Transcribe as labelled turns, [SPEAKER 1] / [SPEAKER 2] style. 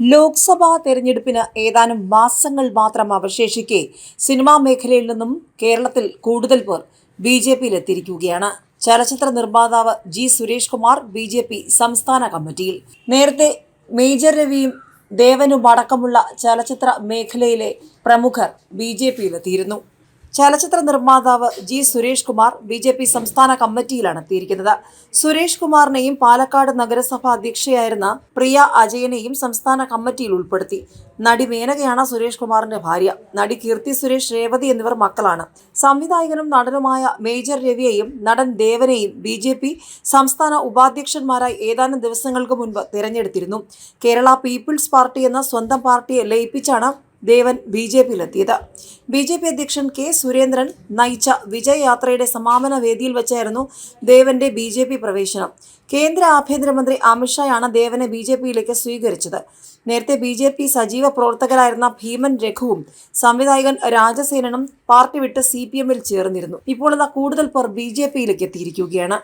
[SPEAKER 1] ലോക്സഭാ തെരഞ്ഞെടുപ്പിന് ഏതാനും മാസങ്ങൾ മാത്രം അവശേഷിക്കെ സിനിമാ മേഖലയിൽ നിന്നും കേരളത്തിൽ കൂടുതൽ പേർ ബി ജെ പിയിലെത്തിയിരിക്കുകയാണ്. ചലച്ചിത്ര നിർമ്മാതാവ് G Suresh Kumar B J P സംസ്ഥാന കമ്മിറ്റിയിൽ. നേരത്തെ മേജർ രവിയും ദേവനും അടക്കമുള്ള ചലച്ചിത്ര മേഖലയിലെ പ്രമുഖർ ബി ജെ പിയിലെത്തിയിരുന്നു. ചലച്ചിത്ര നിർമ്മാതാവ് G Suresh Kumar B J P സംസ്ഥാന കമ്മിറ്റിയിലാണ് എത്തിയിരിക്കുന്നത്. സുരേഷ് കുമാറിനെയും പാലക്കാട് നഗരസഭ അധ്യക്ഷയായിരുന്ന പ്രിയ അജയനെയും സംസ്ഥാന കമ്മിറ്റിയിൽ ഉൾപ്പെടുത്തി. നടി മേനകയാണ് സുരേഷ് കുമാറിന്റെ ഭാര്യ. നടി കീർത്തി സുരേഷ് രേവതി എന്നിവർ മക്കളാണ്. സംവിധായകനും നടനുമായ മേജർ രവിയെയും നടൻ ദേവനെയും ബി ജെ പി സംസ്ഥാന ഉപാധ്യക്ഷന്മാരായി ഏതാനും ദിവസങ്ങൾക്ക് മുൻപ് തിരഞ്ഞെടുത്തിരുന്നു. കേരള പീപ്പിൾസ് പാർട്ടി എന്ന സ്വന്തം പാർട്ടിയെ ലയിപ്പിച്ചാണ് ദേവൻ ബി ജെ പിയിലെത്തിയത്. ബി ജെ പി അധ്യക്ഷൻ കെ സുരേന്ദ്രൻ നയിച്ച വിജയയാത്രയുടെ സമാപന വേദിയിൽ വെച്ചായിരുന്നു ദേവന്റെ ബി ജെ പി പ്രവേശനം. കേന്ദ്ര ആഭ്യന്തരമന്ത്രി അമിത്ഷായാണ് ദേവനെ ബി ജെ പിയിലേക്ക് സ്വീകരിച്ചത്. നേരത്തെ ബി ജെ പി സജീവ പ്രവർത്തകരായിരുന്ന ഭീമൻ രഘുവും സംവിധായകൻ രാജസേനനും പാർട്ടി വിട്ട് സി പി എമ്മിൽ ചേർന്നിരുന്നു. ഇപ്പോൾ കൂടുതൽ പേർ ബി ജെ പിയിലേക്ക് എത്തിയിരിക്കുകയാണ്.